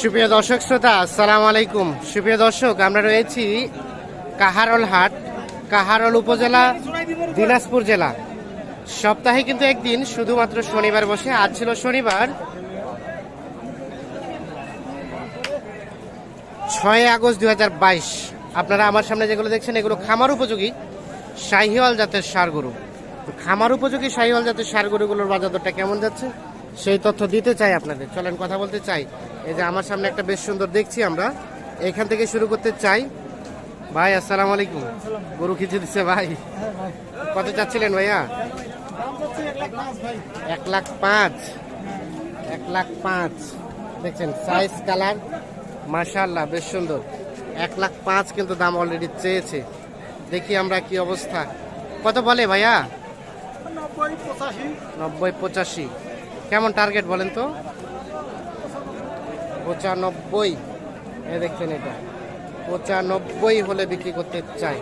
সুপ্রিয় দর্শক শ্রোতা, আসসালামু আলাইকুম। সুপ্রিয় দর্শক, আমরা রয়েছি কাহারল হাট, কাহারল উপজেলা, দিনাজপুর জেলা। সপ্তাহে কিন্তু একদিন, শুধুমাত্র শনিবার বসে। আজ ছিল শনিবার, ছয় আগস্ট দু হাজার বাইশ। আপনারা আমার সামনে যেগুলো দেখছেন, এগুলো খামার উপযোগী শাহিওয়াল জাতের সার গরু। খামার উপযোগী শাহিওয়াল জাতের সার গরুগুলোর বাজার দরটা কেমন যাচ্ছে, সেই তথ্য দিতে চাই আপনাদের। চলেন, কথা বলতে চাই। এই যে আমার সামনে একটা বেশ সুন্দর দেখছি আমরা। এখান থেকে শুরু করতে চাই। ভাই আসসালাম আলাইকুম। গরু খিচে দিচ্ছে ভাই? কত চাচ্ছিলেন ভাইয়া? এক লাখ পাঁচ। এক লাখ পাঁচ। দেখছেন সাইজ কালার মাশাল্লাহ বেশ সুন্দর। এক লাখ পাঁচ কিন্তু দাম অলরেডি চেয়েছে। দেখি আমরা কি অবস্থা। কত বলে ভাইয়া? নব্বই পঁচাশি। কেমন টার্গেট বলেন তো? পঁচানব্বই। এ দেখছেন এটা। পঁচানব্বই হলে বিক্রি করতে চাই।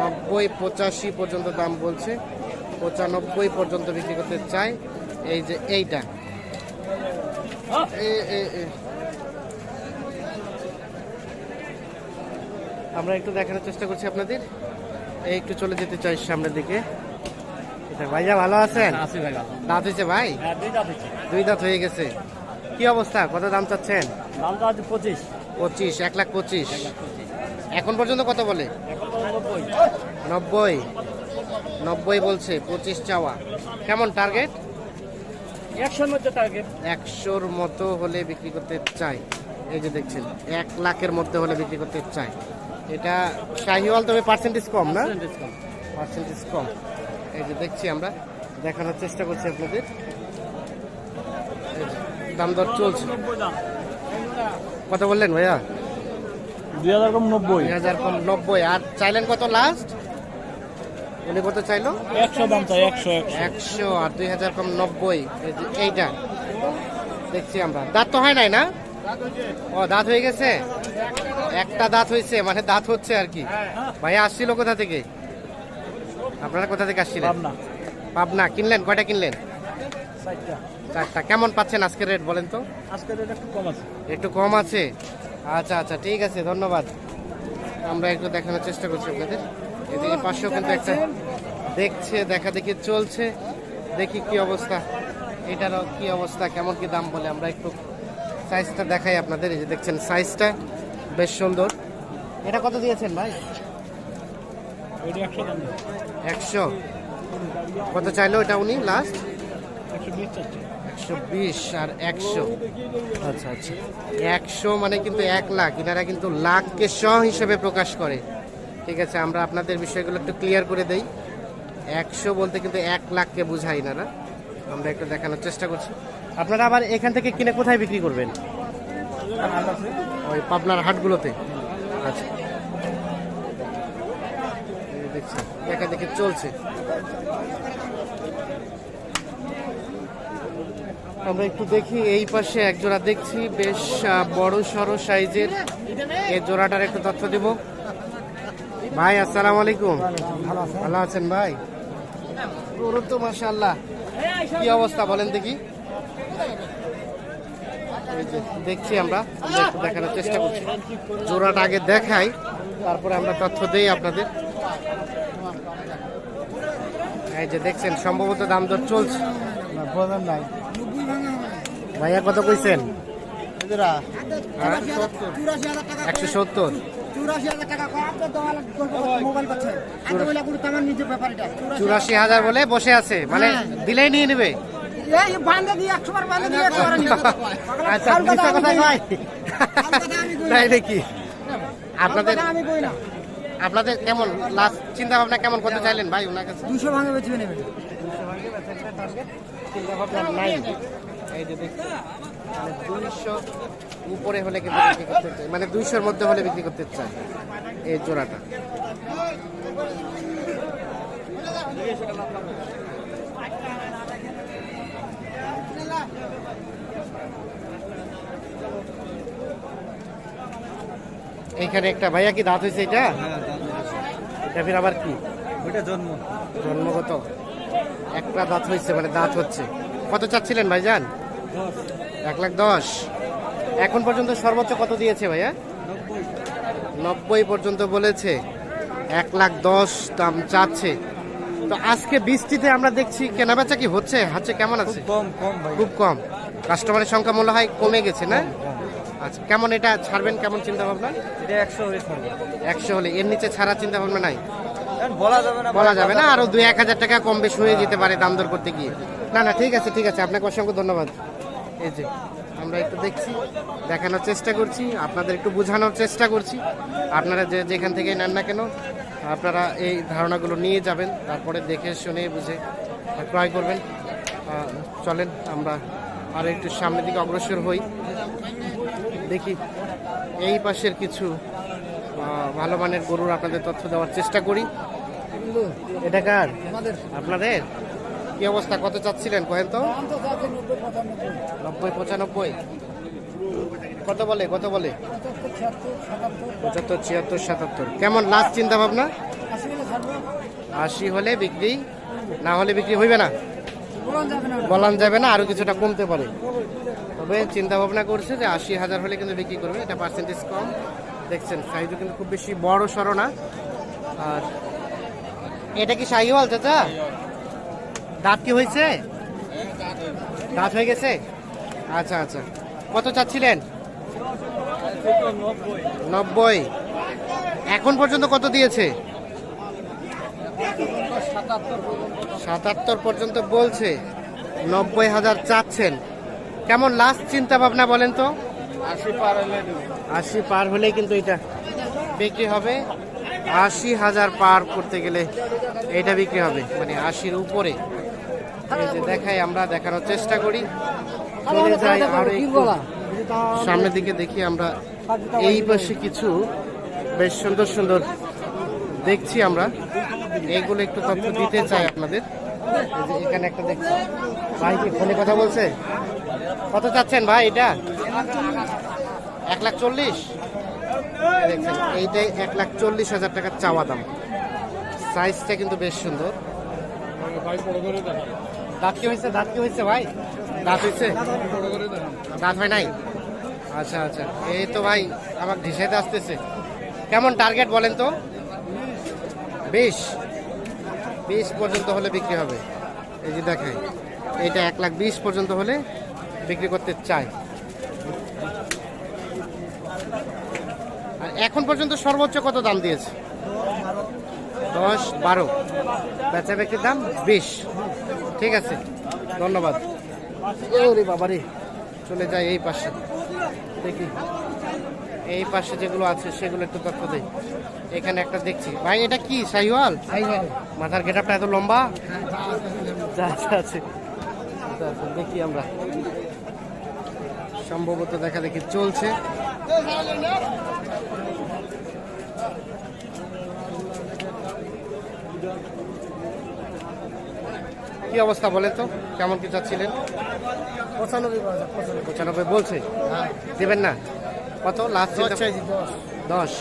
নব্বই পঁচাশি পর্যন্ত দাম বলছে। পঁচানব্বই পর্যন্ত বিক্রি করতে চাই। এই যে এইটা। আমরা একটু দেখানোর চেষ্টা করছি আপনাদের। এই একটু চলে যেতে চাই সামনের দিকে। এটা ভাইয়া ভালো আছেন? ভালো। দাঁত হয়েছে ভাই? হ্যাঁ দুই দাঁত হয়ে গেছে। কি অবস্থা? কত দাম চাচ্ছেন? দামটা আছে পঁচিশ। পঁচিশ এক লাখ পঁচিশ। এখন পর্যন্ত কত বলে? নব্বই। নব্বই। বলছে পঁচিশ চাওয়া। কেমন টার্গেট একশোর মধ্যে টার্গেট একশোর মতো হলে বিক্রি করতে চাই। এই যে দেখছেন এক লাখের মধ্যে হলে বিক্রি করতে চাই। এটা শাহিওয়াল তবে পার্সেন্টেজ কম না? পার্সেন্টেজ কম। এই যে দেখছি আমরা দেখানোর চেষ্টা করছি আপনাদের। দাম দর চলছে। কত বললেন ভাইয়া? দুই হাজার কম নব্বই। দুই হাজার কম নব্বই। আর চাইলেন কত লাস্ট উনি কত চাইলো? একশো দাম চাই একশো একশো। আর দুই হাজার কম নব্বই। এই এইটা। দেখছি আমরা। দাঁত তো হয় নাই না? ও দাঁত হয়ে গেছে? একটা দাঁত হয়েছে মানে দাঁত হচ্ছে আর কি। ভাইয়া আসছিল কোথা থেকে? আপনারা কোথা থেকে আসছিলেন? পাবনা। পাবনা। কিনলেন? কয়টা কিনলেন? চারটা। কেমন পাচ্ছেন আজকের রেট বলেন তো? আজকে রেট একটু কম আছে। একটু কম আছে? আচ্ছা আচ্ছা ঠিক আছে ধন্যবাদ। আমরা একটু দেখানোর চেষ্টা করছি আপনাদের। এদিকে পাশেও কিন্তু একটা দেখছে দেখা দেখি চলছে। দেখি কি অবস্থা। এটারও কি অবস্থা কেমন কি দাম বলে আমরা একটু সাইজটা দেখাই আপনাদের। এই যে দেখছেন সাইজটা বেশ সুন্দর। এটা কত দিয়েছেন ভাই? একশো কত চাইলো এটা উনি লাস্ট একশো বিশ আর একশো। আচ্ছা আচ্ছা। একশো মানে কিন্তু এক লাখ। এনারা কিন্তু লাখকে শ হিসেবে প্রকাশ করে। ঠিক আছে আমরা আপনাদের বিষয়গুলো একটু ক্লিয়ার করে দেই। একশো বলতে কিন্তু এক লাখকে বুঝাই এনারা। আমরা একটু দেখানোর চেষ্টা করছি। আপনারা আবার এখান থেকে কিনে কোথায় বিক্রি করবেন? ওই পাবনার হাটগুলোতে। আচ্ছা। দেখা দেখে চলছে। আমরা একটু দেখি, এই পাশে এক জোড়া দেখছি, বেশ বড় সড়ো সাইজের। এই জোড়াটার একটু তথ্য দিব। ভাই, আসসালামু আলাইকুম। ভালো আছেন ভাই? তো মাশাআল্লাহ। কি অবস্থা বলেন দেখি। দেখছি আমরা দেখানোর চেষ্টা করছি। জোড়াটা আগে দেখাই, তারপরে আমরা তথ্য দেই আপনাদের। এই যে, দেখছেন, সম্ভবত দাম দর চলছে। প্রধান নাই। ভাইয়া কত কইছেন? হ্যাঁ? একশো সত্তর। চুরাশি হাজার বলে বসে আছে মানে দিলেই নিয়ে নেবে। আচ্ছা মিথ্যা কথা কয়? তাই নাকি আপনাদের আপনাদের আমি কই না। আপনাদের কেমন লাস্ট চিন্তা ভাবনা কেমন করতে চাইলেন ভাই ওনার কাছে? দুশো ভাঙে বেঁচে নেবে। চিন্তা ভাবনা নাই। এই যে দেখছি মানে দুইশো উপরে হলে কিন্তু বিক্রি করতে চাই মানে দুইশোর মধ্যে হলে বিক্রি করতে চাই এই জোড়াটা। এইখানে একটা ভাইয়া কি দাঁত হয়েছে এটা? এটা ফির আবার কি? ওইটা জন্ম। জন্মগত। একটা দাঁত হয়েছে মানে দাঁত হচ্ছে। কত চাচ্ছিলেন ভাইজান? এক লাখ দশ। এখন পর্যন্ত সর্বোচ্চ কত দিয়েছে ভাইয়া? নব্বই পর্যন্ত বলেছে। এক লাখ দশ দাম চাচ্ছে। তো আজকে বৃষ্টিতে আমরা দেখছি কেনাবেচা কি হচ্ছে? হাচ্ছে কেমন আছে? কম কম খুব কম। কাস্টমারের সংখ্যা মনে হয় কমে গেছে না? আচ্ছা কেমন এটা ছাড়বেন? কেমন চিন্তা ভাবনা এটা একশো একশো হলে। এর নিচে ছাড়া চিন্তা ভাবনা নাই বলা যাবে না বলা যাবে না। আরও দুই এক হাজার টাকা কম বেশি হয়ে যেতে পারে দাম দর করতে গিয়ে। না না ঠিক আছে ঠিক আছে। আপনাকে অসংখ্য ধন্যবাদ। এই যে আমরা একটু দেখছি দেখানোর চেষ্টা করছি আপনাদের একটু বোঝানোর চেষ্টা করছি। আপনারা যে যেখান থেকে নেন না কেন আপনারা এই ধারণাগুলো নিয়ে যাবেন তারপরে দেখে শুনে বুঝে ক্রয় করবেন। চলেন আমরা আর একটু সামনের দিকে অগ্রসর হই। দেখি এই পাশের কিছু ভালো মানের গরুর আপনাদের তথ্য দেওয়ার চেষ্টা করি। এটা কার? আপনাদের? কি অবস্থা? কত চাচ্ছিলেন কহেন তো? নব্বই পঁচানব্বই। কত বলে? কত বলে? পঁচাত্তর, ছিয়াত্তর, সাতাত্তর। কেমন লাস্ট চিন্তা ভাবনা আশি হলে বিক্রি, না হলে বিক্রি হইবে না? বলান যাবে না, আরও কিছুটা কমতে পারে। তবে চিন্তা ভাবনা করছে যে আশি হাজার হলে কিন্তু বিক্রি করবে, এটা পার্সেন্টেজ কম। দেখছেন, সাইজও কিন্তু খুব বেশি বড় সরো না। আর এটা কি শাহিওয়াল চাচা? দাঁত কি হয়েছে? দাঁত হয়ে গেছে? আচ্ছা আচ্ছা। কত চাচ্ছিলেন? নব্বই। এখন পর্যন্ত কত দিয়েছে? সাতাত্তর পর্যন্ত বলছে। নব্বই হাজার চাচ্ছেন। কেমন লাস্ট চিন্তা ভাবনা বলেন তো? আশি পার হলে আশি পার হলেই কিন্তু এটা বিক্রি হবে। আশি হাজার পার করতে গেলে এটা বিক্রি হবে মানে আশির উপরে। দেখাই, আমরা দেখানোর চেষ্টা করি। সামনের দিকে দেখি আমরা। এই পাশে কিছু বেশ সুন্দর সুন্দর দেখছি আমরা। এইগুলো একটু তথ্য দিতে চাই আপনাদের। এখানে একটা দেখছি। ভাই কি ফোনে কথা বলছে? কত চাচ্ছেন ভাই এটা? এক লাখ চল্লিশ? এইটাই এক লাখ চল্লিশ হাজার টাকার চাওয়া দাম। সাইজটা কিন্তু বেশ সুন্দর। দাঁত কি হয়েছে? দাঁত কি হয়েছে ভাই? দাঁত হয়েছে? দাঁত হয় নাই? আচ্ছা আচ্ছা। এই তো ভাই আমার ঢিসাইতে আসতেছে। কেমন টার্গেট বলেন তো? বিশ। বিশ পর্যন্ত হলে বিক্রি হবে। এই যে দেখাই, এইটা এক লাখ বিশ পর্যন্ত হলে বিক্রি করতে চাই এখন পর্যন্ত সর্বোচ্চ কত দাম দিয়েছে? দশ বারো। বেচা বিক্রির দাম বিশ। ঠিক আছে ধন্যবাদ। ওরে বাবারে চলে যায় এই পাশে। দেখি এই পাশে যেগুলো আছে সেগুলো একটু তথ্য দেই। এখানে একটা দেখছি। ভাই এটা কি সাইওয়াল? মাথার গেটআপটা এত লম্বা? আছে দেখি আমরা। সম্ভবত দেখা দেখি চলছে। কি অবস্থা বলেন তো? কেমন কি চাচ্ছিলেন? পঁচানব্বই পঁচানব্বই। বলছে? দেবেন না? কত? লাস্ট দশ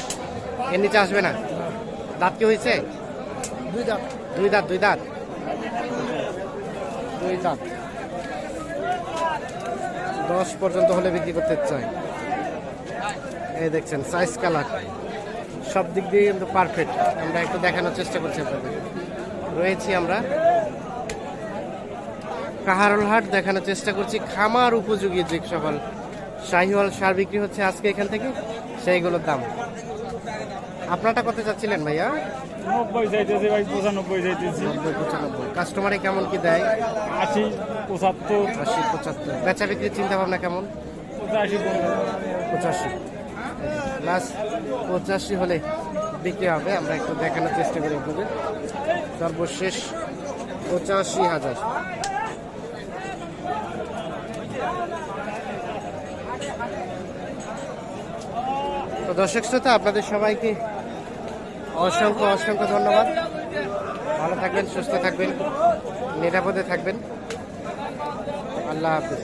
এর নিচে আসবে না? দাঁত কি হয়েছে? দুই দাম দুই দাঁত দুই দাঁত? দুই দাঁত। দশ পর্যন্ত হলে বিক্রি করতে চাই। এই দেখছেন সাইজ কালার সব দিক দিয়ে কিন্তু পারফেক্ট আমরা একটু দেখানোর চেষ্টা করছি আপনাদের। রয়েছি আমরা কাহারল হাট দেখানোর চেষ্টা করছি খামার উপযোগী যে সকল শাহিওয়াল সার বিক্রি হচ্ছে আজকে এখান থেকে সেইগুলোর দাম। আপনারটা কত চাচ্ছিলেন ভাইয়া? নব্বই যাইতেছি ভাই পঁচানব্বই যাইতেছি নব্বই পঁচানব্বই। কাস্টমারে কেমন কি দেয়? আশি পঁচাত্তর। আশি পঁচাত্তর। বেচা বিক্রির চিন্তা ভাবনা কেমন? পঁচাশি পঁচাশি। লাস্ট পঁচাশি হলে বিক্রি হবে। আমরা একটু দেখানোর চেষ্টা করি আপনাদের। সর্বশেষ পঁচাশি হাজার। তো দর্শক শ্রোতা, আপনাদের সবাইকে অসংখ্য অসংখ্য ধন্যবাদ। ভালো থাকবেন, সুস্থ থাকবেন, নিরাপদে থাকবেন। আল্লাহ হাফিজ।